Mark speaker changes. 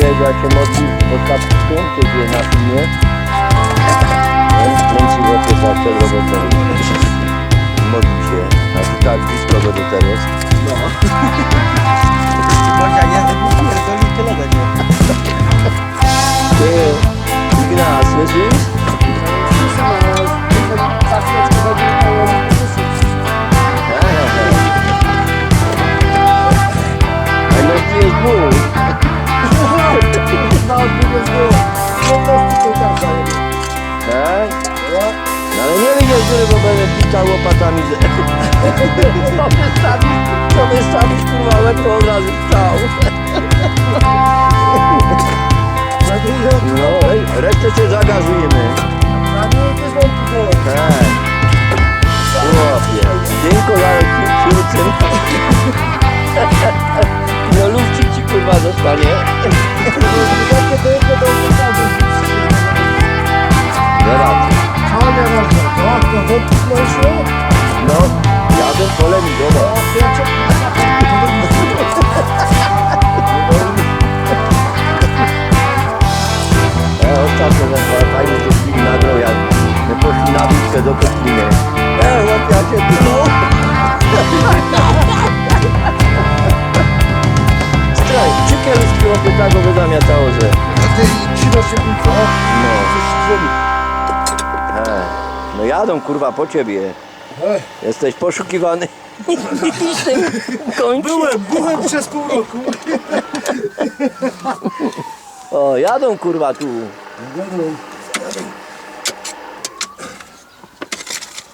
Speaker 1: jak się modli pod kapką, kiedy na filmie. Nie? Kręci w oczy tak przed robotą. Modli się. A tu tak blisko do teraz.
Speaker 2: Bodzia, jeden pierdoli tyle będzie.
Speaker 1: Ty, Ignac, słyszysz? Góry, bo będę pikał łopatami. To wystawisz kurwa łeb, to od razu wstał. No, ej, resztę się zagazujemy. Tak. Chłopie, dynko zaleci ciurcem. No lufcik ci kurwa zostanie. Jadę polemizował. E, ostatnio za fajnie się film nagrał, jak my poszli na bitkę do Kotliny. E, chłopie, ja cię tu no. Straj, ciekierski chłopie tak go wydamiatało, że... No. E, no jadą kurwa po ciebie. Jesteś poszukiwany. Niczym kończy.
Speaker 2: Byłem, byłem przez pół roku.
Speaker 1: O, jadą kurwa tu.
Speaker 2: Jadą.